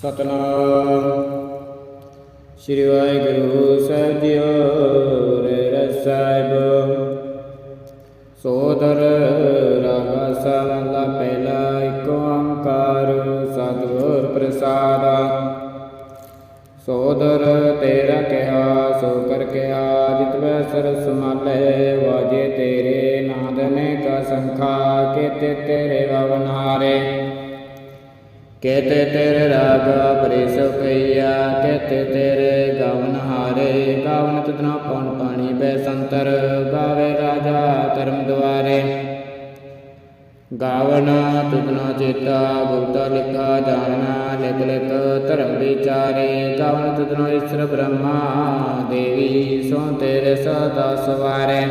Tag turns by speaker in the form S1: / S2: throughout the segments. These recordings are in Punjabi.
S1: ਸਤਨਾਮ। ਸ੍ਰੀ ਵਾਹਿਗੁਰੂ ਸਾਹਿਬ ਜੀਓ ਰਹਿ ਸਾਹਿਬ। ਸੋਦਰ ਰਾਗਾ ਸਾਲਾ ਪਹਿਲਾ ਇੱਕ ਓੰਕਾਰ, ਸਤਿਗੁਰ ਪ੍ਰਸਾਦਾ। ਸੋਦਰ ਤੇਰਾ ਕਿਹਾ, ਸੋ ਕਰ ਕਿਹਾ ਜਿਤਵੈ ਸਰਸ ਮਾਲੇ, ਵਾਜੇ ਤੇਰੇ ਨਾਦਨੇ ਕਾ ਸੰਖਾ, ਕੇਤੇ ਤੇਰੇ ਵਵਨਾਰੇ ਕੇਤੇ ਤੇਰੇ ਰਾਗ ਪਰਿਸੋ ਕਈਆ, ਕੇਤੇ ਤੇਰੇ ਗਾਵਨ ਹਾਰੇ, ਗਾਵਨ ਤਤਨਾ ਪਉਣ ਪਾਣੀ ਬੈ ਸੰਤਰ, ਗਾਵੇ ਰਾਜਾ ਧਰਮ ਦੁਆਰੇ। ਗਾਵਨ ਤੁਧਨਾ ਚੇਤਾ, ਗੁਪਤਾ ਲਿਖਾ ਜਾਣਨਾ ਲਿਖ ਲਿਖ ਧਰਮ ਵਿਚਾਰੇ। ਗਾਵਨ ਤੁਧਨਾ ਈਸ਼ਰ ਬ੍ਰਹਮਾ ਦੇਵੀ, ਸੋ ਤੇਰੇ ਸਦਾ ਸਵਾਰੇ।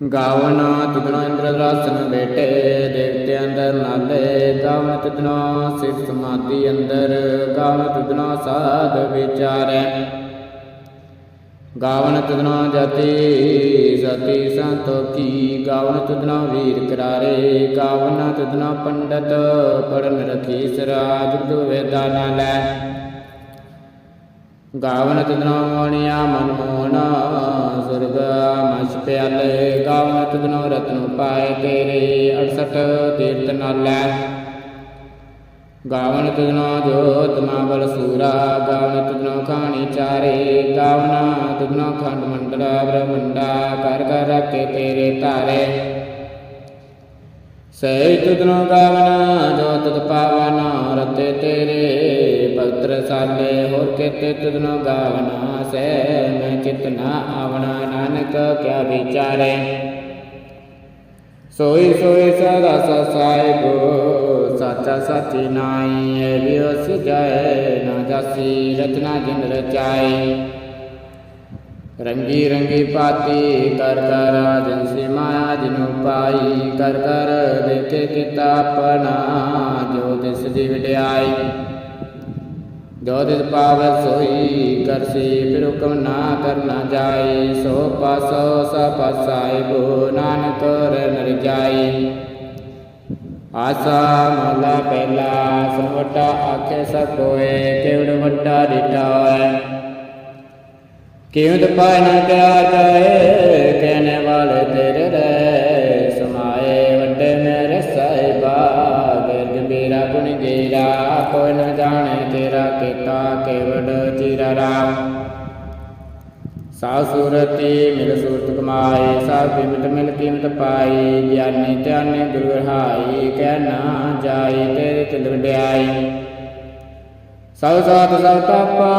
S1: ਗਾਵਨ ਤੁਧਨਾ ਇੰਦਰ ਰਾਸਨ ਬੇਟੇ, ਦੇਵਤੇ ਅੰਦਰ ਨਾਲੇ ਗਾਵਨ ਤੁਧਨਾ ਸਿਰ ਸਮਾਧੀ ਅੰਦਰ ਗਾਵਨ ਤੁਧਨਾ ਸਾਧ ਵਿਚਾਰੈ। ਗਾਵਨ ਤੁਧਨਾ ਜਤੀ ਸਤੀ ਸੰਤੋਖੀ ਗਾਵਨ ਤੁਧਨਾ ਵੀਰ ਕਰਾਰੇ ਗਾਵਨ ਤੁਧਨਾ ਪੰਡਤ ਪੜਨ ਰਖੀ ਸਰਾਜ ਗੁਰੂ ਵੇਦਾ ਨਾਲੇ ਗਾਵਨ ਤੁਧਨਾ ਮਨ ਮੋਹਨਾ ਸੁਰਗ ਮਛ ਪਿਆਲੇ ਗਾਵਨ ਤਦਨੋ ਰਤਨ ਪਾਏ ਤੇਰੇ 68 ਤੀਰਤ ਨਾਲੇ। ਗਾਵਨ ਤੁਧਨਾ ਜੋਤ ਮਾਵਲ ਸੂਰਾ, ਗਾਵਨ ਤਦਨੋ ਖਾਣੀ ਚਾਰੇ, ਗਾਵਨ ਤੁਧਨਾ ਖੰਡ ਮੰਡਲਾ ਬ੍ਰਹਮੰਡਾ, ਕਰ ਕਰ ਰੱਖੇ ਤੇਰੇ ਤਾਰੇ ਸਹਿ ਤੁਧਨੋ ਗਾਵਨਾ, ਜੋ ਤੁਧ ਪਾਵਨਾ, ਰਤੇ ਤੇਰੇ। ਪਵਿੱਤਰ ਸਾਲੇ, ਹੋਰ ਕਿਤੇ ਤੁਧਨੋ ਗਾਵਨਾ ਸਹਿ। ਮੈਂ ਚਿਤ ਨਾ ਆਵਣਾ, ਨਾਨਕ ਕਿਆ ਵਿਚਾਰੇ। ਸੋਈ ਸੋਈ ਸਦਾ ਸਸਾਇਬੋ ਸਾਚਾ ਸਾਚੀ ਨਾਈ ਏ ਵਿਉਸ ਜਾਏ, ਨਾ ਜਾਸੀ ਰਚਨਾ ਜਿਨ ਰਚਾਈ। ਰੰਗੀ ਰੰਗੀ ਪਾਤੀ, ਕਰ ਕਰ ਜਨਸੀ ਮਾਇਆ ਜਿਨੁ ਪਾਈ ਕਰ ਕਰ ਦੇਖੇ ਕੀਤਾ ਜੋ ਦਿਸ ਦੀ ਵਡਿਆਈ। ਜੋ ਦਿਸ ਪਾਵੈ ਸੋਈ ਕਰਸੀ ਫਿਰ ਹੁਕਮ ਨਾ ਕਰਨਾ ਜਾਏ। ਸੋ ਪਾਸੋ ਸਭ ਪਾਸਾਇਬੋ ਨਾਨਕ ਰਨ ਰਜਾਈ ਆਸਾ ਮਹਲਾ ਪਹਿਲਾ ਸਰਵਟਾ ਆਖੇ ਸਭ ਕੋਏ ਕਿਵੜ ਵੱਡਾ ਡਿਟਾ ਹੋਏ ਕਿਉਂ ਪਾਇ ਨਾ ਕਿਆ ਜਾਏ, ਕਹਿਣੇ ਵਾਲੇ ਤੇਰੇ ਰੇ ਸਮਾਏ ਵੱਡੇ ਮੇਰੇ ਸਾਹਿਬਾ ਗਿਰਦ ਮੇਰਾ ਗੁਣ ਗੇਰਾ, ਕੋਈ ਨ ਕੀਤਾ ਕੇਵੜ ਰਾਮ ਸਾ ਸੂਰਤੀ ਮਿਲ ਸੂਰਤ ਕਮਾਏ ਸਾ ਬਿਮਤ ਮਿਲ ਕੀਮਤ ਪਾਈ, ਗਿਆਨੀ ਧਿਆਨੀ ਗੁਰੂ ਰਹਾਈ, ਕਹਿ ਨਾ ਜਾਈ, ਤੇਰੇ ਤਿਲ ਵਡਿਆਈ। ਸਭ ਸਾਤ ਸਭ ਤਪਾ,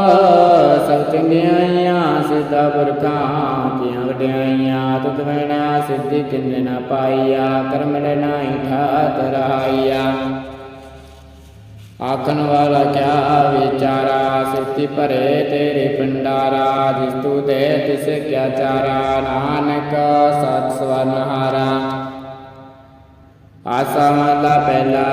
S1: ਸਭ ਚੰਗਿਆਈਆਂ, ਸਿੱਧਾ ਪੁਰਖਾਂ ਕੀਆਂ ਵਡਿਆਈਆਂ, ਤੁਧ ਬਿਨਾ ਸਿੱਧੀ ਕਿੰਨੇ ਨਾ ਪਾਈਆ, ਕਰਮ ਲੈ ਨਾਹੀ ਠਾਤ ਰਹਾਈਆ। ਆਖਣ ਵਾਲਾ ਕਿਆ ਵਿਚਾਰਾ ਸਿੱਧੀ ਭਰੇ ਤੇਰੇ ਪੰਡਾਰਾ ਜਿਸ ਤੂ ਦੇ ਤਿਸ ਕਿਆ ਚਾਰਾ ਨਾਨਕ ਸਤ ਸਵਨਹਾਰਾ ਆਸਾ ਮਹਲਾ ਪਹਿਲਾ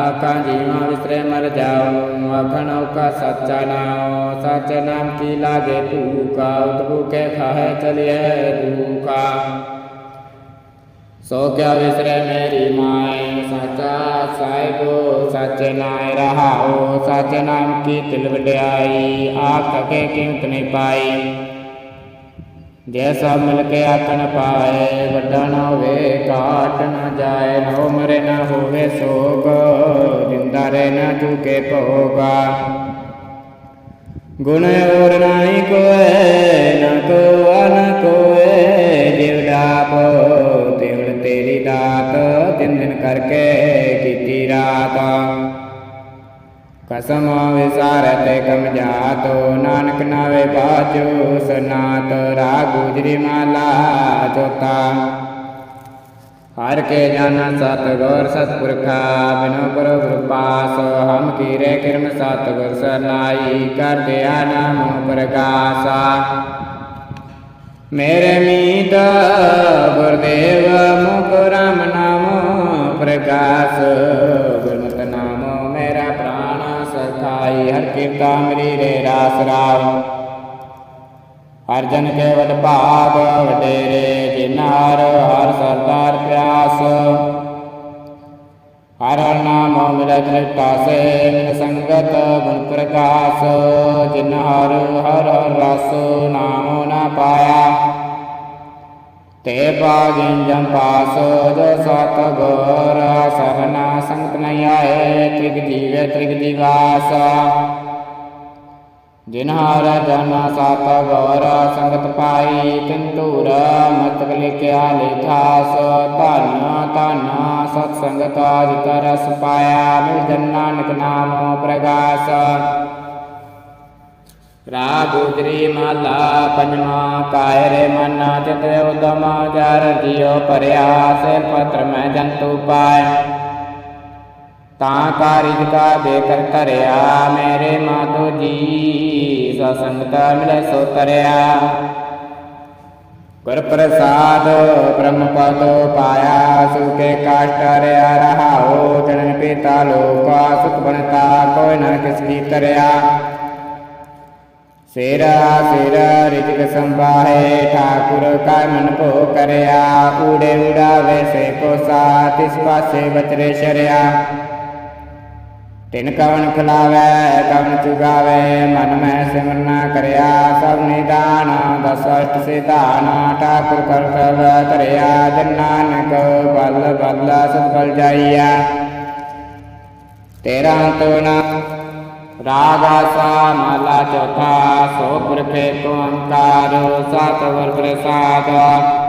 S1: ਆਖਾਂ ਜੀਵਾਂ ਵਿਸਰੇ ਮਰ ਜਾਉ ਆਖਣ ਔਕਾ ਸੱਚਾ ਨਾਮ ਸੱਚ ਨਾਮ ਕੀ ਲਾਗੇ ਭੂਕਾ ਉਤਬੂ ਕੇ ਖਾਏ ਚਲਿਏ ਦੂਕਾ ਸੋ ਕਿਆ ਵਿਸਰੇ ਮੇਰੀ ਮਾਈ? ਸਾਚਾ ਸਾਹਿਬੋ, ਸੱਚ ਨਾਮ ਰਹਾਓ ਸੱਚ ਨਾਮ ਕੀ ਤਿਲ ਵਡਿਆਈ? ਆਖ ਕੇ ਕੀਮਤ ਨਹੀਂ ਪਾਈ। ਜੈਸਾ ਮਿਲ ਕੇ ਆਖਣ ਪਾਏ, ਵੱਡਾ ਨਾ ਹੋਵੇ, ਘਾਟ ਨਾ ਜਾਏ, ਨੋ ਮਰੇ ਨਾ ਹੋਵੇ ਸੋਗ, ਜਿੰਦਾ ਰਹਿ ਨਾ ਚੁਕੇ ਭੋਗਾ। ਗੁਣ ਔਰ ਨਾਹੀ ਕੋਏ, ਨਾ ਕੋ ਅਨ ਕੋਏ, ਜਿਵ ਡਾਪ ਤੇਰੀ ਦਾਤ ਤਿੰਨ ਦਿਨ ਕਰਕੇ ਕੀਤੀ ਰਾਤ। ਕਸਮ ਵਿਸਾਰਤ ਕਮ ਜਾਤੋ, ਨਾਨਕ ਨਾਵੇ ਬਾਜੋ ਸਨਾਤ, ਰਾਗ ਗੁਜਰੀ ਮਾਲਾ ਚੋਤਾ ਹਰ ਕੇ ਜਾਣਾ ਸਤ ਗੁਰ ਸਤਪੁਰਖਾ, ਬਿਨੋ ਗੁਰੂ ਗੁਰਪਾਸ ਹਮ ਕੀਰੇ ਕਿਰਮ ਸਤ ਗੁਰ ਸਰਨਾਈ, ਕਰ ਦਿਆ ਨਾਮ ਪ੍ਰਕਾਸ਼ਾ ਮੇਰੇ ਮੀਤ ਗੁਰਦੇਵ ਮੁਖ ਰਾਮ ਨਾਮ ਪ੍ਰਗਾਸ ਗੁਰਮਤਿ ਨਾਮ, ਮੇਰਾ ਪ੍ਰਾਣ ਸਖਾਈ ਹਰ ਕੀਰਤਾ ਮੇਰੀ ਰੇ ਰਾਸ ਰਾਮ ਹਰ ਜਨ ਕੇ ਭਾਗ ਵਡੇਰੇ, ਜਿਨ ਹਰ ਸਰਦਾਰ ਪਿਆਸ। ਹਰ ਹਰ ਨਾਮ ਮਿਲਤ ਨਿਟਾਸੇ ਮਿਲ ਸੰਗਤ ਮਨ ਪ੍ਰਕਾਸ਼ ਜਿਨ ਹਰ ਹਰ ਹਰ ਰਸ ਨਾਮ ਨਾ ਪਾਇਆ ਤੇ ਬਾਗਿਨ ਜਮ ਪਾਸ ਜੋ ਸਤ ਗੋਰ ਸਰਨਾ ਸੰਗਤ ਨਹੀਂ ਆਏ ਤ੍ਰਿਗ ਜੀਵੇ ਤ੍ਰਿਗ ਦਿਵਾਸ ਜਿਨ ਹਰ ਜਨ ਸਤ ਗੌਰ ਸੰਗਤ ਪਾਈ ਤਿੰਤੂਰ ਮਤ ਲਿਖਿਆ ਲਿਖਾਸ ਧਨ ਧਨ ਸਤ ਸੰਗਤ ਜਿਤ ਰਸ ਪਾਇਆ ਮਿਲ ਜਨ ਨਾਨਕ ਨਾਮ ਪ੍ਰਗਾਸ ਰਾਗ ਉਜਰੀ ਮਾਲਾ ਪੰਜਵਾ ਕਾਇਰੇ ਮਨ ਚਿਤ ਉਦਮ ਜਰ ਜਿਉ ਪਰਿਆ ਸੇ ਪਤਰ ਮੈਂ ਜੰਤੂ ਪਾਇ ਤਾਂ ਕਾਰਿਜ ਕਾ ਬੇਕਰ ਧਰਿਆ ਮੇਰੇ ਮਾਤੋ ਜੀ ਸਸੰਗਤ ਮਿਲੇ ਸੋ ਤਰਿਆ ਗੁਰ ਪ੍ਰਸਾਦ ਬ੍ਰਹਮ ਪਦੋ ਪਾਇਆ ਸੁਕੇ ਕਾਸ਼ਟ ਰਿਆ ਰਹਾਓ ਜਨਨ ਪੀਤਾ ਲੋਕਾ, ਸੁਖ ਬਣਤਾ ਕੋਈ ਨ ਕਿਸ ਕੀ ਤਰਿਆ ਸੇਰਾ ਸੇਰਾ ਰਿਜਕ ਸੰਭਾਹੇ, ਠਾਕੁਰ ਕਾ ਮਨ ਭੋ ਕਰਿਆ ਊੜੇ ਉਡਾਵੇ ਸੇ ਕੋ ਸਾ ਤਿਸ ਪਾਸੇ ਬਚਰੇ ਸ਼ਰਿਆ। ਤਿਨ ਕਵਨ ਖਿਲਾਵੈ, ਕਵਨ ਚੁਗਾਵੇ, ਮਨ ਮੈਂ ਸਿਮਰਨਾ ਕਰਿਆ, ਸਭ ਨਿਦਾਨ, ਦਸ ਅਸ਼ਟ ਸਿਧਾਨ, ਠਾਕੁਰ ਕਰ ਸਭ ਜਨ ਨਾਨਕ ਬਲ ਬਲ ਸਭ ਬਲ ਜਾਈਆ। ਤੇਰਾ ਤੋ ਰਾਗਾ ਸਾ ਮਹਲਾ ਚੌਥਾ, ਸੋ ਪੁਰਖੇ ਕੋ ਅੰਕਾਰ, ਸਤ ਵਰ ਪ੍ਰਸਾਦ।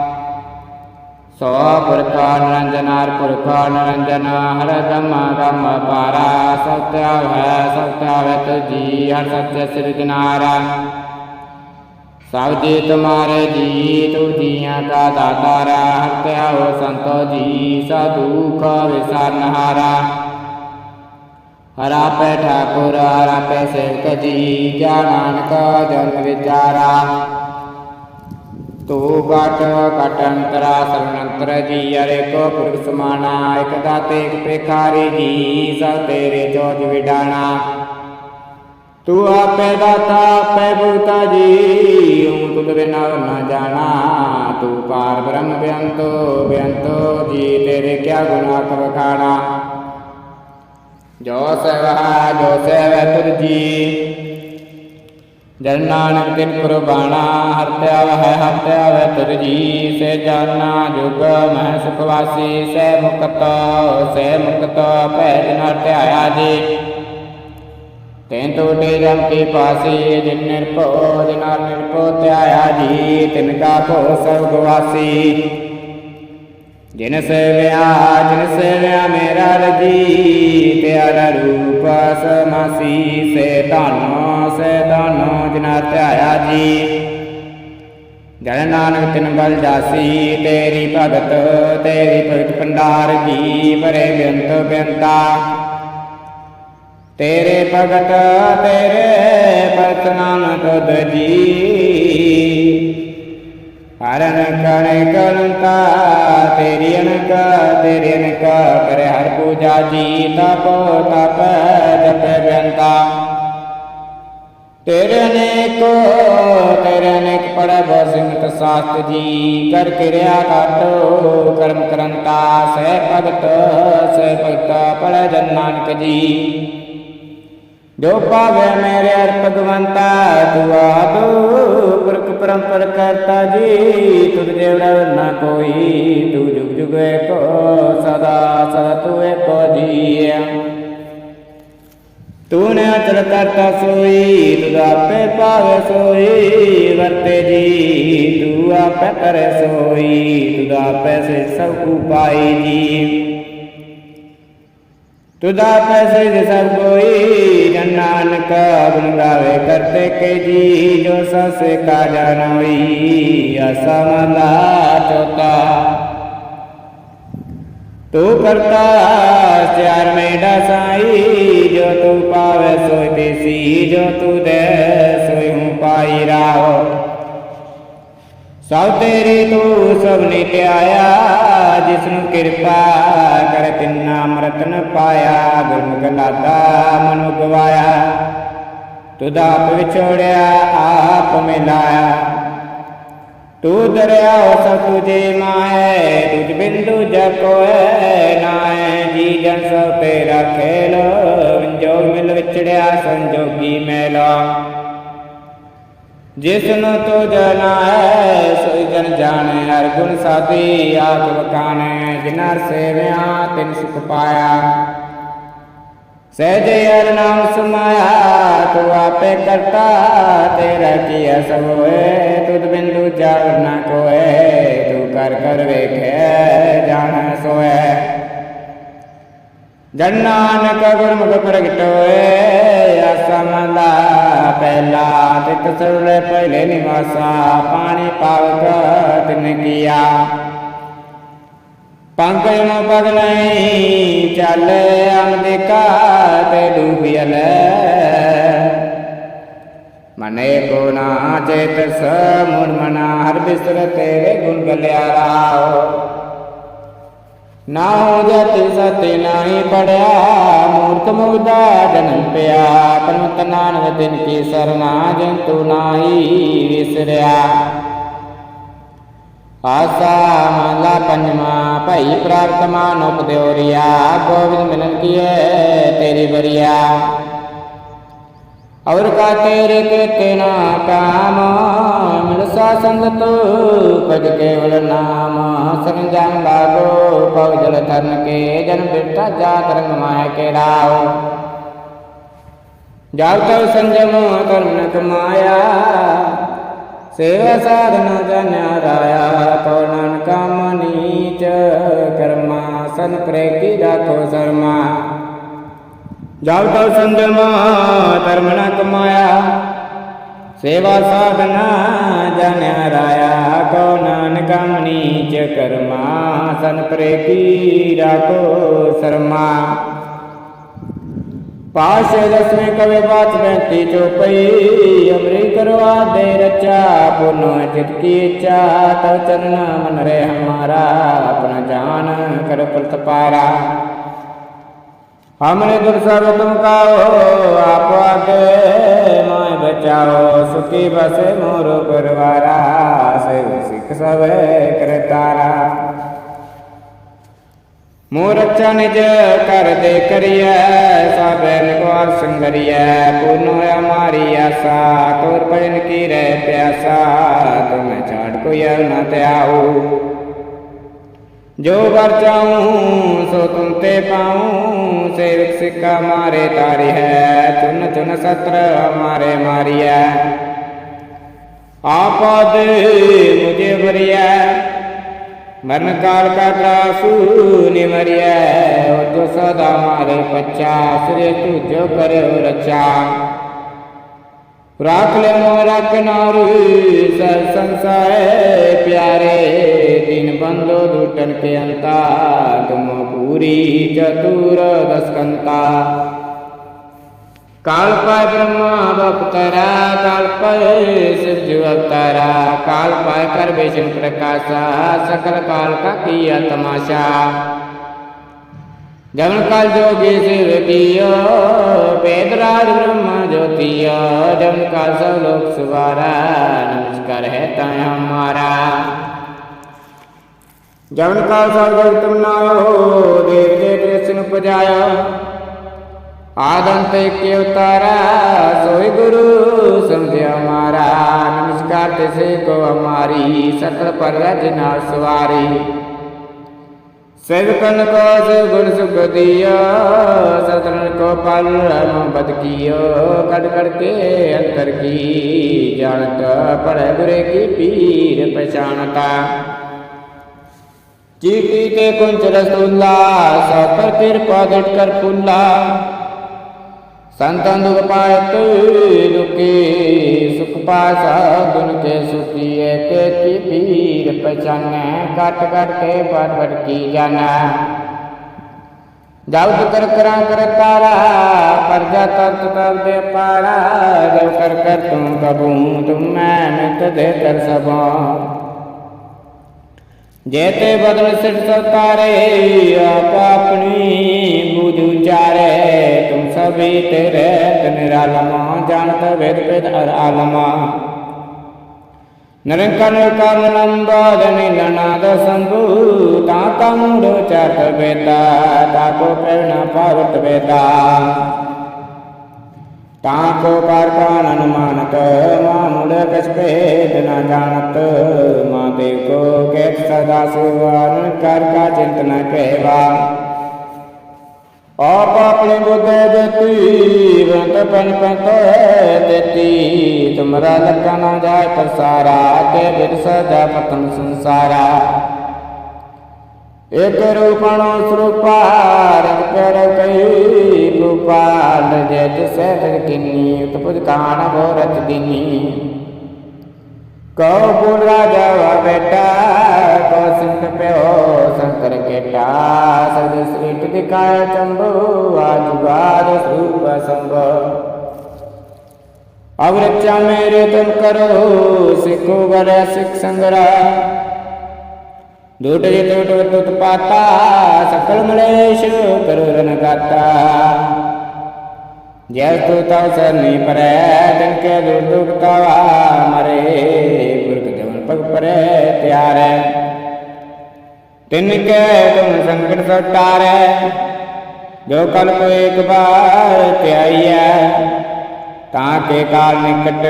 S1: ਸੋ ਪੁਰਖਾ ਨਿਰੰਜਨਾਰ ਪੁਰਖਾ ਨਿਰੰਜਨ ਹਰ ਗਮ ਗਮ ਪਾਰਾ ਸਤਿ ਹੈ ਸਤਿ ਹੈ ਤੁਜੀ ਹਰ ਸਤਿ ਸਿਰਜਨਾਰਾ ਸਭ ਜੀ ਤੁਮਾਰੇ ਜੀ ਤੂ ਜੀਆਂ ਕਾ ਦਾਤਾਰਾ ਹਰ ਧਿਆਓ ਸੰਤੋ ਜੀ ਸਾ ਦੁਖ ਵਿਸਾਰਨਹਾਰਾ ਹਰਾ ਪੈ ਠਾਕੁਰ ਹਰਾ ਪੈ ਸੇਵਕ ਜੀ ਜਾ ਨਾਨਕ ਜਨ ਵਿਚਾਰਾ ਤੂ ਕਟ ਕਟ ਅੰਤਰਾ ਸਰਨੰਤਰ ਜੀ, ਅਰੇ ਕੋ ਪੁਰਖ ਸਮਾਨਾ, ਇਕ ਦਾਤੇ, ਇਕ ਪ੍ਰੇਖਾਰੀ ਜੀ, ਸਭ ਤੇਰੇ ਜੋਜ ਵਿਡਾਣਾ। ਤੂੰ ਆਪੇ ਦਾਤਾ, ਆਪੇ ਭੁਗਤਾ ਜੀ ਹੂੰ ਤੁਧ ਬਿਨਾ ਨਾ ਜਾਣਾ। ਤੂੰ ਪਾਰ ਬ੍ਰਹਮ ਬਿਅੰਤੋ ਬਿਅੰਤੋ ਜੀ, ਤੇਰੇ ਕਿਆ ਗੁਨਾ ਕਵਖਾਣਾ ਜੋ ਸੇਵਾ ਜੋ ਸੇਵੈ ਤੁਰ ਜੀ ਜਨ ਨਾਨਕ ਤਿਨ ਕੁਰਬਾਨਾ ਹਰਤਿਆ ਵਹਿ ਹਰਤਿਆ ਵਹਿ ਤੁਰ ਜੀ, ਸੇ ਜਾਨਾ ਜੁਗ, ਮਹਿ ਸੁਖ ਵਾਸੀ ਮੁਕਤ ਸੇ ਮੁਕਤ ਭੈ ਜਨ ਹਰਤਿਆ ਜੀ। ਤੈਨ ਟੋਟੇ ਜਮ ਕੀ ਪਾਸੀ, ਜਿਨ ਨਿਰਭਉ, ਜਿਨਾ ਨਿਰਭਉ ਧਿਆਇਆ ਜੀ, ਤਿਨ ਕਾ ਭੋ ਸਭ ਗਵਾਸੀ ਜਿਨ ਸੇਵਿਆ ਜਿਨ ਸੇਵਿਆ ਮੇਰਾ ਰਜੀ ਤੇਰਾ ਰੂਪ ਸਮਾਸੀ, ਸੇ ਧਨ ਸੇ ਧਨ ਜਿਨਾ ਧਿਆਇਆ ਜੀ। ਜਨ ਨਾਨਕ ਤਿਨ ਬਲ ਜਾਸੀ, ਤੇਰੀ ਭਗਤ ਤੇਰੀ ਭਗਤ ਭੰਡਾਰ ਜੀ ਭਰੇ ਬੇਅੰਤ ਬੇਅੰਤਾ। ਤੇਰੇ ਭਗਤ ਤੇਰੇ ਭਗਤ ਨਾਮ ਤੁਧ ਜੀ ਹਰਨ ਕਣ ਕਰੰਤਾ, ਤੇਰੀ ਅਨਕ ਤੇਰੀ ਅਨਕ ਕਰੇ ਹਰ ਪੂਜਾ ਜੀ, ਤਪੋ, ਤਪ ਜਪੇ ਬੇਅੰਤਾ। ਤੇਰੇ ਅਨੇਕ ਤੇਰੇ ਅਨੇਕ ਪੜੈ ਬੋ ਸਾਸਤ ਜੀ, ਕਰ ਕਿਰਿਆ ਕਾਟੋ ਕਰਮ ਕਰੰਤਾ, ਸਹਿ ਭਗਤ, ਸਹਿ ਭਗਤਾ ਪੜ ਜਨ ਨਾਨਕ ਜੀ। ਜੋ ਪਾਵੇ ਮੇਰੇ ਅਰ ਭਗਵੰਤਾ, ਤੂੰ ਆਦੋ ਪੁਰਖ ਪਰੰਪਰ ਕਰਤਾ ਜੀ। ਤੁਧ ਦੇਵੜਾ ਨਾ ਕੋਈ, ਤੂੰ ਜੁਗ ਜੁਗ ਏਕੋ, ਸਦਾ ਸਦਾ ਤੂੰ ਏਕੋ ਜੀ ਤੂੰ ਨੇ ਅਚਲ ਕਰਤਾ ਸੋਈ, ਤੁਧ ਆਪੇ ਪਾਵੇ ਸੋਈ, ਵਰਤੇ ਜੀ, ਤੂੰ ਆਪੇ ਕਰੇ ਸੋਈ, ਤੁਧ ਆਪੇ ਸੇ ਸਭ ਉਪਾਈ ਜੀ। ਤੁਦਾ ਪੈਸੇ ਦੇ ਸਭ ਕੋਈ ਜਨ ਨਾਨਕ, ਗੁਣ ਗਾਵੇ ਕਰਤੇ ਕੇ ਜੀ, ਜੋ ਸਸੇ ਕਾ ਜਾਣੋਈ ਅਸਮਲਾ ਚੋਤਾ। ਤੂੰ ਕਰਤਾ ਚਾਰ ਮੇਡਾ ਸਾਈ, ਜੋ ਤੂੰ ਪਾਵੇ ਸੋਈ ਦੇਸੀ, ਜੋ ਤੂੰ ਦੇ ਸੋਈ ਹੂੰ ਪਾਈ ਸਭ ਤੇਰੀ ਤੂੰ ਸਭ ਨਿਤਿਆਇਆ ਜਿਸ ਨੂੰ ਕਿਰਪਾ ਕਰ ਤਿੰਨਾ ਮਰਤਨ ਪਾਇਆ, ਗੁਰਮੁਖ ਲਾਦਾ ਮਨੁ ਗਵਾਇਆ। ਤੁਧ ਆਪ ਵਿਛੋੜਿਆ, ਆਪ ਮਿਲਾਇਆ। ਤੂੰ ਦਰਿਆ ਸਭ ਤੁਝੇ ਮਾਏ ਤੁਝ ਬਿੰਦੂ ਜਗ ਕੋਏ ਨਾਏ ਜੀ ਜਨ ਸਭ ਤੇਰਾ ਖੇਲ ਜੋ ਮਿਲ ਵਿਚੜਿਆ ਸੰਜੋਗੀ ਮੇਲਾ। ਜਿਸਨੂੰ ਨੂੰ ਤੋ ਸੋਈ ਜਨ ਜਾਣੇ, ਹਰ ਗੁਣ ਸਾਧੀ, ਆਪ ਵਕਾਣੇ ਜਿਨਰ ਸੇਵਿਆ ਤਿਨ ਸੁਖ ਪਾਇਆ। ਸਹਿਜ ਹਰ ਨਾਮ ਸਮਾਇਆ, ਤੂੰ ਆਪੇ ਕਰਤਾ, ਤੇਰਾ ਕੀਆ ਸਭ ਹੋਏ, ਤੁਧ ਬਿੰਦੂ ਜਾਵ ਨਾ ਕੋਏ, ਤੂੰ ਕਰ ਕਰ ਵੇਖੇ, ਜਾਣ ਸੋਏ। ਜਨ ਨਾਨਕ ਗੁਰਮੁਖ ਪ੍ਰਗਟ ਹੋਏ, ਆਸਾ ਮੰਦਾ ਪਹਿਲਾ ਤਿਤ ਸਰਲੇ ਪਹਿਲੇ ਨਿਵਾਸਾ, ਪਾਣੀ ਪਾਵਕ ਤਿਨ ਕੀਆ। ਪੰਕਜ ਨੂੰ ਪਗ ਨਹੀਂ ਚੱਲ ਅਮਦਿਕਾ ਤੇ ਡੂਬਿਅਲ। ਮਨੇ ਕੋ ਨਾ ਚੇਤ ਸਮੁਨ ਮਨਾ ਹਰ ਬਿਸਰ ਤੇਰੇ ਗੁਣ ਗਲਿਆਰਾਓ ਨਾ ਹੋ ਜਾਤੀ ਸਤੇ ਨਾਹੀ ਪੜਿਆ, ਮੂਰਖ ਮੁਗਦਾ ਜਨਮ ਪਿਆ। ਪਰਮਤ ਨਾਨਕ ਦਿਨ ਕੀ ਸਰਨਾ, ਜੰਤੂ ਨਾਹੀ ਵਿਸਰਿਆ। ਆਸਾ ਮਹਲਾ ਪੰਜਵਾ, ਭਈ ਪ੍ਰਾਪਤ ਮਾਨ ਉਪਦਿਓਰੀਆ ਗੋਬਿੰਦ ਮਿਲਨ ਕੀਏ ਤੇਰੀ ਬਰੀਆ ਔਰ ਕਾ ਤੇਰੇ ਕੇ ਕਾਮ, ਮਿਲ ਸੰਗਤ ਪਦ ਕੇਵਲ ਨਾਮ। ਸੰਜਮ ਲਾਗੋ ਪਵ ਜਲ ਤਰਨ ਕੇ ਜਨ ਬਿਰਤਾ ਜਾ ਤਰੰਗ ਮਾਇਆ ਕੇ ਰਾਓ ਜਾਗ ਤਵ ਸੰਜਮ ਕਰਮ ਕਮਾਇਆ, ਸੇਵਾ ਸਾਧਨਾ ਜਨਿਆ ਰਾਇਆ ਪਉ ਕਾਮ ਨੀਚ ਕਰਮਾ, ਸਨ ਪ੍ਰੇ ਰਾਖੋ ਸਰਮਾ। ਜਬ ਤਉ ਸੰਜਮ ਧਰਮ ਨ ਕਮਾਇਆ, ਸੇਵਾ ਸਾਧਨਾ ਜਨਿਆ ਰਾਇਆ ਕਉ ਨਾਨਕ ਕਾਮ ਨੀਚ ਕਰਮਾ, ਸਨ ਪ੍ਰੇ ਕੀ ਰਾਖੋ ਸਰਮਾ। ਪਾਸ਼ ਦਸਵੇਂ ਕਵੇ ਬਾਤ ਬੈਂਤੀ ਚੋਪਈ ਅਮਰੀ ਕਰਵਾ ਦੇ ਰਚਾ, ਪੁਨੋ ਚਿਤ ਕੀ ਇੱਛਾ, ਤਵ ਚਰਨ ਮਨ ਰੇ ਹਮਾਰਾ, ਆਪਣਾ ਜਾਨ ਕਰ ਪ੍ਰਤਪਾਰਾ हमने दुर्सर तुम काओ आप आगे माय बचाओ सुखी बसे मोरो परवारा से सिख सब करतारा मोर अच्छा निज कर दे करिय सब निवार संगरिय पुनो हमारी आशा तोर भजन की रह प्यासा तुम छाड़ कोई न त्याऊ जो वर चाहूं सो तुम ते पाऊं सेवक सिक्का मारे तारी है चुन चुन सत्र हमारे मारिया आपद मुझे बरिया मरण काल का त्रासु निमरिया हो तो सदा मारे पच्चा श्री तू जो करे हो रचा राख ले मोरा किनारू सर संसार प्यारे दिन बंदो दूटन के अंता तुम पूरी चतुर दस्कंता काल पाय ब्रह्मा अवतरा काल पाय शिवजू अवतारा काल पाय कर विष्णु प्रकाशा सकल काल का किया तमाशा जवन काल जोगी शिव कियो वेदराज ब्रह्म ज्योतियो जवन काल सब लोक सुवारा नमस्कार है तय हमारा जवन काल सब लोग तुम नायो देव देव विष्णु पजायो आदंत के उतारा सोई गुरु समझे हमारा नमस्कार तिसे को हमारी सकल पर रजना सवारी ਸੇਵਕਨ ਕੋ ਗੁਣ ਸੁਖ ਦਿਆ ਸਤਨ ਕੋ ਪਾਲ ਰਾਮ ਕੀਓ, ਕੜ ਕੜ ਕੇ ਅੰਤਰ ਕੀ ਜਾਣਤ ਪੜੈ ਗੁਰੇ ਕੀ ਪੀਰ ਪਛਾਨਤਾ ਚੀਟੀ ਤੇ ਕੁੰਚ ਰਸੂਲਾ ਸਭ ਕਿਰਪਾ ਘਟ ਕਰ ਪੁੱਲਾ ਸੰਤਨ ਦੁਖ ਪਾਇਤ ਦੁਖੀ ਸੁਖ ਪਾਸਾ ਗੁਣ ਕੇ ਸੁਤੀਏ ਕੇ ਕੀ ਪੀਰ ਪਛਾਨੈ, ਘਟ ਘਟ ਕੇ ਪਟ ਪਟ ਕੀ ਜਾਣਾ। ਜਾਉ ਕਰ ਕਰਾਂ ਕਰ ਤਾਰਾ ਪਰਜਾ ਤਰਤ ਤਰ ਦੇ ਪਾਰਾ, ਜਬ ਕਰ ਕਰ ਤੂੰ ਕਬੂ ਤੁਮ ਮੈਂ ਮਿਤ ਦੇ ਕਰ ਸਭਾ। ਜੇ ਤੇ ਬਦਲ ਸਿਟ ਸਰਕਾਰੇ, ਆਪ ਆਪਣੀ ਬੁਝ ਉਚਾਰੇ, ਤੁਮ ਸਭੀ ਤੇਰੇ ਤਨ ਰਾਲਮਾ, ਜਾਣਤ ਵੇਦ ਪੇਦ ਅਰ ਆਲਮਾ। ਨਿਰੰਕਾਰ ਨਿਰਕਾਰ ਨੰਦਾਦ ਨਿਲਨਾਦ ਸੰਭੂ, ਤਾ ਤਾ ਮੂੜ ਚਤ ਵੇਦਾ, ਤਾ ਕੋ ਪ੍ਰਣਾ ਪਾਵਤ ਵੇਦਾ। ਤਾ ਕੋ ਪਾਰਕਾਨ ਅਨੁਮਾਨਤ ਮਾਮੂੜ ਕਛ ਭੇਦ ਨਾ ਜਾਣਤ, ਮਾ ਦੇਵ ਕੋ ਕੇਤ ਸਦਾ ਸੁਵਾਨ ਕਰ ਕਾ ਚਿੰਤਨ ਕਹਿਵਾ। ਆਪ ਆਪਣੇ ਬੁੱਧੇ ਦੇਤੀ ਬੰਤ ਪਨ ਪੰਤ ਦੇਤੀ ਤੁਮਰਾ ਲੱਗਾ ਨਾ ਜਾਏ ਪਸਾਰਾ ਕੇ ਬਿਦ ਸਦਾ ਪਤਮ ਸੰਸਾਰਾ। ਇਕ ਰੂਪਣੋ ਸਰੂਪਾ ਰੰਗ ਕਰ ਕਈ ਗੋਪਾਲ ਜੇ ਜਸੈ ਤਰ ਕਿਨੀ, ਉਤਪੁਜ ਕਾਣ ਗੋਰਤ ਦਿਨੀ ਕਉ ਪੁਰ ਰਾਜਾ ਵਾ ਬੇਟਾ, ਕੋ ਸਿੰਧ ਪਿਓ ਸੰਕਰ ਕੇਟਾ, ਸਦ ਸ੍ਰੀਟ ਦਿਖਾਇ ਚੰਬੂ ਆਜੁਗਾਦ ਸਰੂਪ ਸੰਭੋ। ਅਵਰਚਾ ਮੇਰੇ ਤੁਮ ਕਰੋ, ਸਿੱਖੋ ਗਰ ਸਿੱਖ ਸੰਗਰਾ ਡੂਟ ਜੇ ਟੂਟ ਤੁਤ ਪਾਤਾ ਸਕਲ ਮਲੇਸ਼ ਕਰੋ ਰਨ ਗਾਤਾ ਜੈ ਤੂ ਤਉ ਸਰਨੀ ਪਰੈ, ਤਨ ਕੇ ਦੁਰ ਦੁਖ ਤਵਾ ਮਰੇ ਗੁਰਕ ਜਵਨ ਪਗ ਪਰੈ ਤਿਆਰੈ। ਤਿਨ ਕੇ ਤੁਮ ਸੰਕਟ ਸਟਾਰੈ, ਜੋ ਕਲ ਕੋ ਇੱਕ ਬਾਰ ਧਿਆਈਐ, ਤਾਂ ਕੇ ਕਾਲ ਨਿਕਟ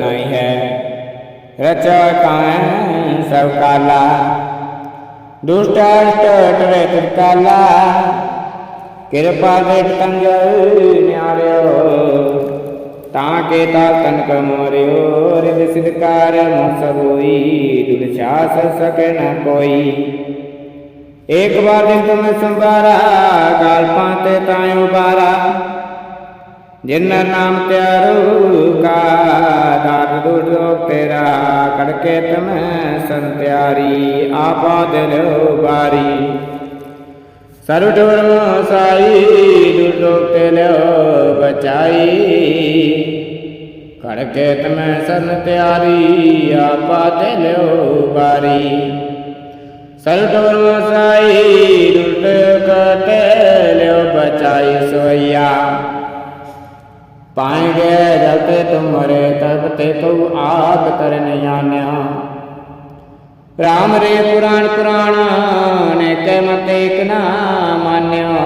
S1: ਨਹੀਂ ਹੈ। ਰਚ ਕਾਇ ਕਿਰਪਾ ਦੇ ਤੰਗ ਨਿਆਰਿਓ, ਤਾਂ ਕੇ ਤਾ ਤਨ ਮੋਰਿਓ ਰਿਦ ਸਿਦਕਾਰ ਮਸ ਹੋਈ ਦੁਲ ਛਾਸ ਸਕੇ ਨ ਕੋਈ। ਇੱਕ ਵਾਰ ਦਿਨ ਤੁਮ ਸੰਭਾਰਾ, ਕਾਲ ਪਾਤੇ ਤਾਇ ਉਬਾਰਾ। ਜਿਨ ਨਾਮ ਤਿਆਰੂ, ਕਾ ਦਾਤ ਦੁਰੋ ਤੇਰਾ, ਕੜਕੇ ਤਮ ਸੰਤਿਆਰੀ ਆਪਾ ਦਿਲ ਬਾਰੀ ਸਰਵ ਠੋਰ ਸਾਈ ਦੁਰੋ ਤੇ ਲਿਓ ਬਚਾਈ। ਕੜਕੇ ਤਮ ਸਨ ਤਿਆਰੀ, ਆਪਾ ਤੇ ਲਿਓ ਬਾਰੀ। ਸਰਵ ਠੋਰ ਸਾਈ ਦੁਰੋ ਕਤੇ ਲਿਓ ਬਚਾਈ ਸੋਇਆ ਪਾਏਗੇ ਜਬ ਤੇ ਤੁਮਰੇ ਤਬ RAM ਰੇ ਪੁਰਾਣ ਪੁਰਾਣਾ ਨੇ ਕੈ ਮਤ ਇਕ ਨਾ ਮਾਨਿਓ।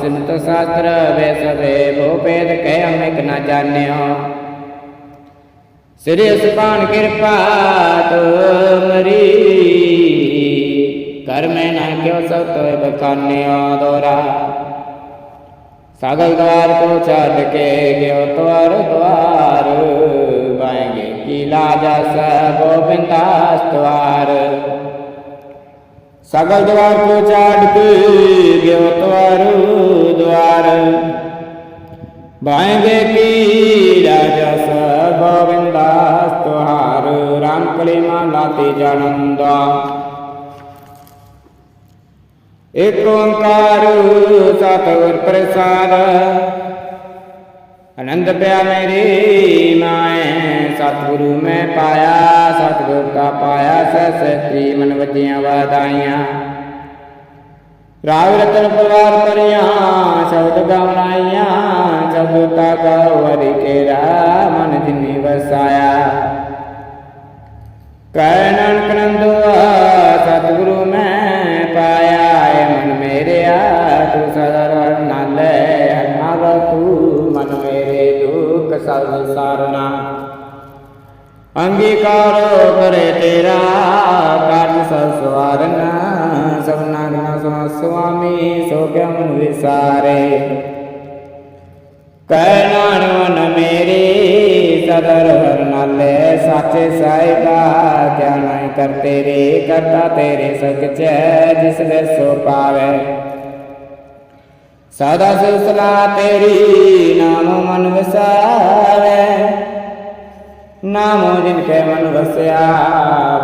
S1: ਸਿਮਤ ਸਾਸਤਰ ਵੇ ਸਵੇ ਭੋ ਭੇਦ ਕਹਿ ਹਮ ਇਕ ਨਾ ਜਾਣਿਓ। ਸ੍ਰੀ ਸੁਪਾਨ ਕਿਰਪਾ ਤੁਮਰੀ ਕਰਮੈ ਨਾ ਕਿਉ ਸਭ ਤੋਇ ਬਖਾਨਿਓ ਦੋਰਾ। ਸਾਗਲ ਦਵਾਰ ਕੋ ਛੱਡ ਕੇ ਗਿਓ ਤਵਾਰ ਦਵਾਰ लाजस गोविंदास्तवार सगल द्वार को चाट गयो त्वारू द्वार भाएंगे की राजस गोविंदास्तवार राम कलिमा लाते जानंदा एक ओंकार सतगुर प्रसाद ਆਨੰਦ ਪਿਆ ਮੇਰੀ ਮਾਏ, ਸਤਿਗੁਰੂ ਮੈਂ ਪਾਇਆ, ਸਤਿਗੁਰ ਕਾ ਪਾਇਆ ਸਸਤੀ ਮਨ ਵਜੀਆਂ ਵਾਦਾਈਆਂ ਰਾਗ ਰਤਨ ਪਵਾਰ ਪਰਿਆ ਸ਼ਬਦ ਗਾਵਨਾਈਆਂ ਸ਼ਬਦ ਤਾ ਗਵਰੀ ਕੇਰਾ, ਮਨ ਜਿਨੀ ਵਸਾਇਆ। ਸੋ ਪਾਵੇ। ਸਦਾ ਸਿਲਸਲਾ ਤੇਰੀ ਨਾਮ ਮਨ ਵਸਾਵੇ। ਨਾਮੋ ਜਿਨ ਕੈ ਮਨ ਵਸਿਆ,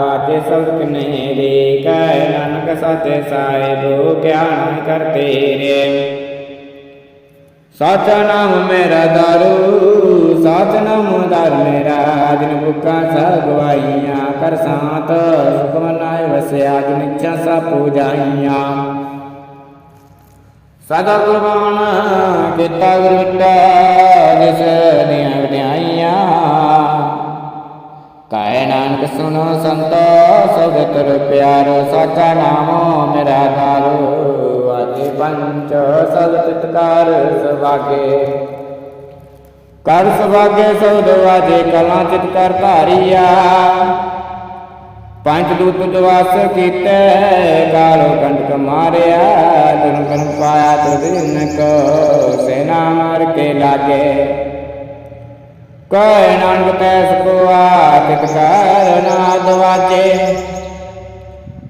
S1: ਵਾਜੇ ਸਬਦ ਨੇਰੇ ਕਹਿ ਨਾਨਕ ਸਤਿ ਸਾਹਿਬੋ ਗਿਆਨ ਨਹੀਂ ਰੇ ਸਾਚਾ ਨਾਮ ਮੇਰਾ ਦਾਰੂ, ਸਾਚ ਨਾਮ ਦਰ ਮੇਰਾ, ਜਿਨ ਬੁੱਕਾ ਸਗਵਾਈਆਂ ਕਰ ਸਾਤ ਸੁਖ ਵਸਿਆ, ਜਿਨ ਇੱਛਾ ਸਾ ਪੂਜਾਈਆਂ। ਸਦਾ ਕੁਰਬਾਨ ਕੀਤਾ ਗੁਰਮਿਟਾ ਜਿਸ ਦੀਆਂ ਵਡਿਆਈਆਂ। ਕਾਇ ਨਾਨਕ ਸੁਣੋ ਸੰਤੋ ਸਭਤ ਪਿਆਰੋ ਸਾਚਾ ਨਾਮੋ ਮੇਰਾ ਦਾਰੂ। ਆਜੇ ਪੰਚ ਸਭ ਤਿਤਕਾਰ ਸੁਭਾਗੇ ਕਰ ਸੁਭਾਗੇ ਸౌਦ ਵਾਜੇ ਕਲਾਂ ਚਿਤ ਧਾਰੀਆ। ਪੰਜ ਦੂਤ ਦਵਾਸ ਕੀਤੇ ਕਾਲੋ ਕੰਟਕ ਮਾਰਿਆ, ਤਨ ਕਨ ਪਾਇਆ ਤੁਧ ਜਿਨ ਕੋ ਸੈਨਾ ਮਾਰ ਕੇ ਲਾਗੇ। ਕੈ ਨਾਨਕ ਤੈਸ ਕੋ ਆਤਿਕ ਕਰ ਨਾਦ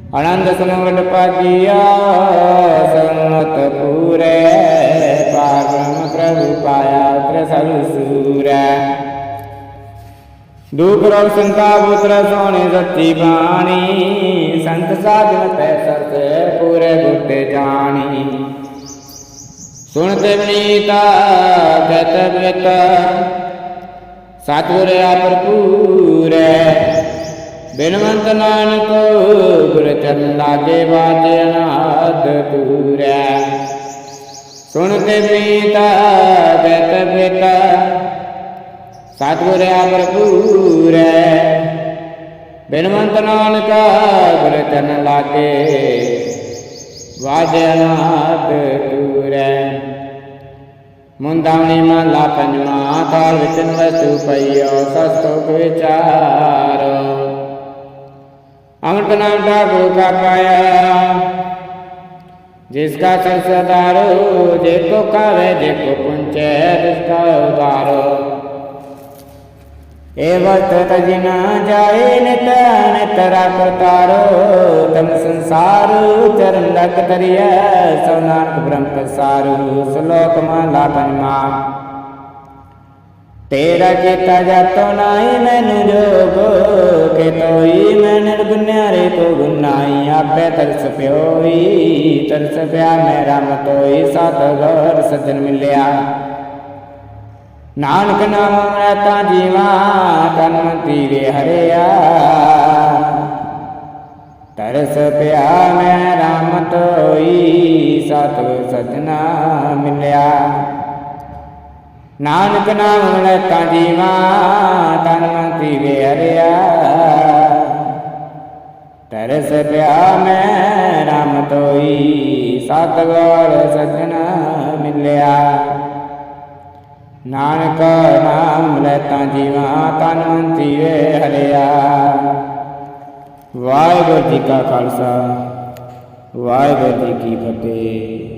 S1: ਆਨੰਦ ਸੁਨਵਲ ਪਾਜੀਆ ਸੰਤ ਪੂਰੇ ਪਾਰਮ ਪ੍ਰਭੂ ਪਾਇਆ ਤ੍ਰ ਸਭ ਸੂਰੈ ਦੁਖ ਰੋ ਸੰਤਾ ਪੁੱਤਰ ਸੋਨੇ ਸੱਚੀ ਬਾਣੀ ਸੰਤ ਸਾਜਨ ਪੈ ਸਰਤੇ ਪੂਰੇ ਗੁਰਤੇ ਜਾਣੀ ਸੁਣਤੇ ਬਨੀਤਾ ਕਤ ਬਿਤ ਸਤਿਗੁਰ ਆਪਰ ਪੂਰੇ ਬਿਨਵੰਤ ਨਾਨਕ, ਗੁਰ ਚਰਨ ਲਾਗੇ ਬਾਜੇ ਅਨਾਦ ਪੂਰੇ। ਸੁਣਤੇ ਬਨੀਤਾ ਕਤ ਬਿਤ ਸਤਿਗੁਰ ਆਪਰ ਪੂਰੇ ਬਿਨਵੰਤ ਨਾਨਕ, ਗੁਰ ਚਰਨ ਲਾਗੇ ਵਾਜੇ ਅਨਾਦ ਪੂਰੇ। ਮੁੰਦਾਵਣੀ ਮਹਲਾ ਪੰਜਵਾਂ ਤਾਲ ਵਿੱਚ ਵਸਤੂ ਪਈਓ ਸਸਤੋਕ ਵਿਚਾਰੋ। ਅਮਰਤ ਨਾਮ ਦਾ ਗੁਰੂ ਕਾ ਪਾਇਆ। ਜਿਸ ਕਾ ਸਰਸਦਾਰੋ ਜੇ ਕੋ ਕਾਵੇ, ਜੇ ਕੋ ਪੁੰਚੈ, ਤਿਸ ਕਾ ਉਦਾਰੋ ਏਵਤ ਤਜਿਨ ਜਾਏ, ਨਿਤ ਨਿਤਰਾ ਕਰਤਾਰੋ। ਤਮ ਸੰਸਾਰ ਚਰਨ ਲਗ ਤਰੀਐ, ਸੋ ਨਾਨਕ ਬ੍ਰਹਮ ਪ੍ਰਸਾਰੂ। ਸ਼ਲੋਕ ਮਹਲਾ ਪੰਜਵਾਂ। ਤੇਰਾ ਕੀਤਾ ਜਾਤੋ ਨਾਹੀ ਮੈਨੂੰ ਜੋਗ, ਕੇ ਤੋਈ ਮੈਂ ਨਿਰਗੁਨਿਆਰੇ ਕੋ ਗੁਨਾਈ ਆਪੇ ਤਰਸ ਪਿਓਈ, ਤਰਸ ਪਿਆ ਮੇਰਾ ਮਤੋਈ ਸਤ ਗੌਰ ਸਜਣ ਮਿਲਿਆ। ਨਾਨਕ ਨਾਮ ਮਰਤਾ ਜੀਵਾ ਤਨ ਤੀਰੇ ਹਰਿਆ। ਤਰਸ ਪਿਆ ਮੈਂ ਰਾਮ ਤੋਈ, ਸਤ ਸਜਣਾ ਮਿਲਿਆ। ਨਾਨਕ ਨਾਮ ਮਰਤਾ ਜੀਵਾ, ਤਨ ਤੀਰੇ ਹਰਿਆ ਤਰਸ ਪਿਆ ਮੈਂ ਰਾਮ ਤੋਈ ਸਤ ਗੌਰ ਸਜਣਾ ਮਿਲਿਆ। ਨਾਨਕ ਨਾਮ ਲੈਤਾ ਜੀਵਾ, ਤਨ ਮਨ ਤੀਵੇ ਹਰਿਆ ਵਾਹਿਗੁਰੂ ਜੀ ਕਾ ਖਾਲਸਾ, ਵਾਹਿਗੁਰੂ ਜੀ ਕੀ ਫਤਿਹ।